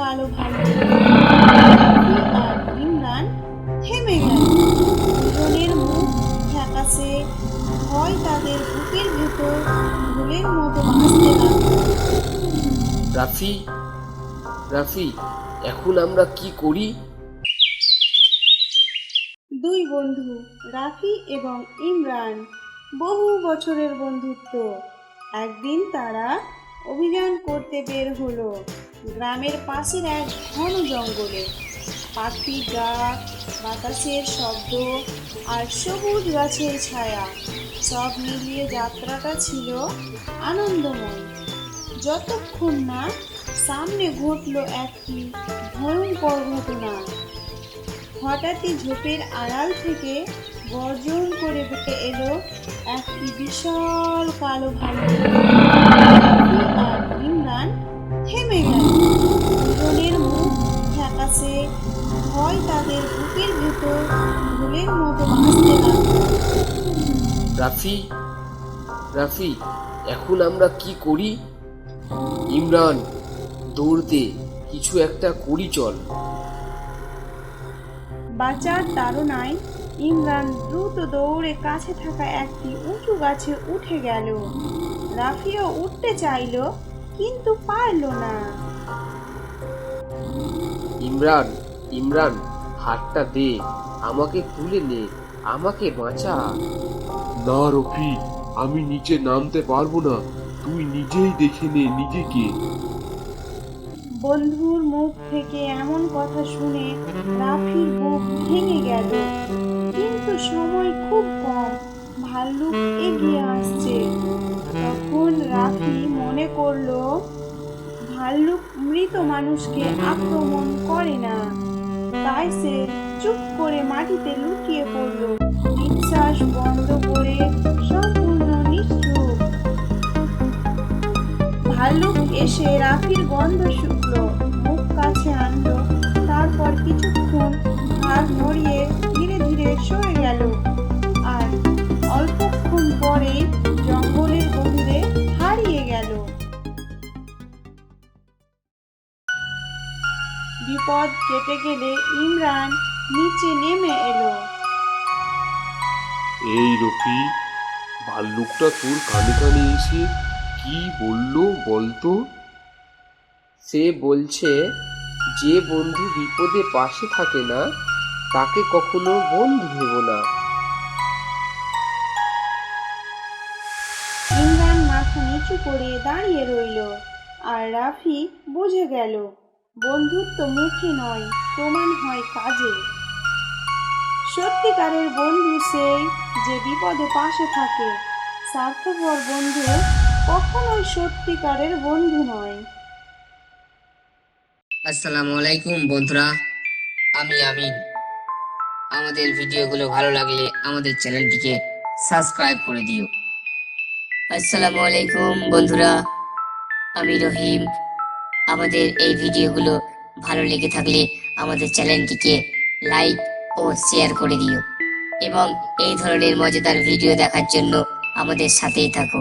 কালো ভাল্লুক আর ইমরান থেমে গেল। দুজনের মুখ ফ্যাকাশে ভয় তাদের বুকের ভেতর ভুলের মতো ভাসতে লাগল। রাফি রাফি এখন আমরা কি করি? দুই বন্ধু রাফি এবং ইমরান বহু বছরের বন্ধুত্ব। একদিন তারা অভিযান করতে বের হলো। গ্রামের পাশের এক ঘন জঙ্গলে পাখির ডাক, বাতাসের শব্দ আর সবুজ গাছের ছায়া সব মিলিয়ে যাত্রাটা ছিল আনন্দময়। যতক্ষণ না সামনে ঘটলো একটি ভয়ঙ্কর ঘটনা, হঠাৎই ঝোপের আড়াল থেকে গর্জন করে বেঁকে এলো একটি বিশাল কালো ভাল্লুক। ফ্যাকাশে ভয় তাদের বুকের ভেতর ভুলের মতো ভাসতে লাগল। রাফি রাফি এখন আমরা কি করি? ইমরান দৌড়তে কিছু একটা করি চল। বাঁচার তাড়নায় ইমরান দ্রুত দৌড়ে কাছে থাকা একটি উঁচু গাছে উঠে গেল। রাফিও উঠতে চাইলো কিন্তু পারল না। ইমরান ইমরান হাতটা দে আমাকে তুলে নে আমাকে বাঁচা। না রফি আমি নিচে নামতে পারব না। তুই নিজেই দেখে নে নিজেকে। বন্ধুর মুখ থেকে এমন কথা শুনে রাফির বুক ভেঙে গেল। কিন্তু সময় খুব কম ভাল্লুক এগিয়ে আসছে। তখন রাফি মনে করল ভাল্লুক মৃত মানুষকে আক্রমণ করে না। তাই সে চুপ করে মাটিতে লুকিয়ে পড়ল। নিঃশ্বাস বন্ধ করে সম্পূর্ণ নিশ্চুপ। ভাল্লুক এসে রাফির গন্ধ শুকলো। বিপদ কেটে গেলে ইমরান নিচে নেমে এলো। এই রফি ভাল্লুকটা তোর কানে কানে এসে কি বলল বলতো? সে বলছে যে বন্ধু বিপদে পাশে থাকে না তাকে কখনো বন্ধু ভেব না। ইমরান মাথা নিচু করে দাঁড়িয়ে রইল আর রাফি বুঝে গেল বন্ধুত্ব মুখে নয়, প্রমাণ হয় কাজে। সত্যিকারের বন্ধু সেই যে বিপদে পাশে থাকে। স্বার্থপর বন্ধু কখনোই সত্যিকারের বন্ধু নয়। আসসালামু আলাইকুম বন্ধুরা, আমি আমিন। আমাদের ভিডিওগুলো ভালো লাগলে আমাদের চ্যানেলটিকে সাবস্ক্রাইব করে দিও। আসসালামু আলাইকুম বন্ধুরা, আমি রহিম। আমাদের এই ভিডিওগুলো ভালো লেগে থাকলে আমাদের চ্যানেলটিকে লাইক ও শেয়ার করে দিও। এবং এই ধরনের মজাদার ভিডিও দেখার জন্য আমাদের সাথেই থাকো।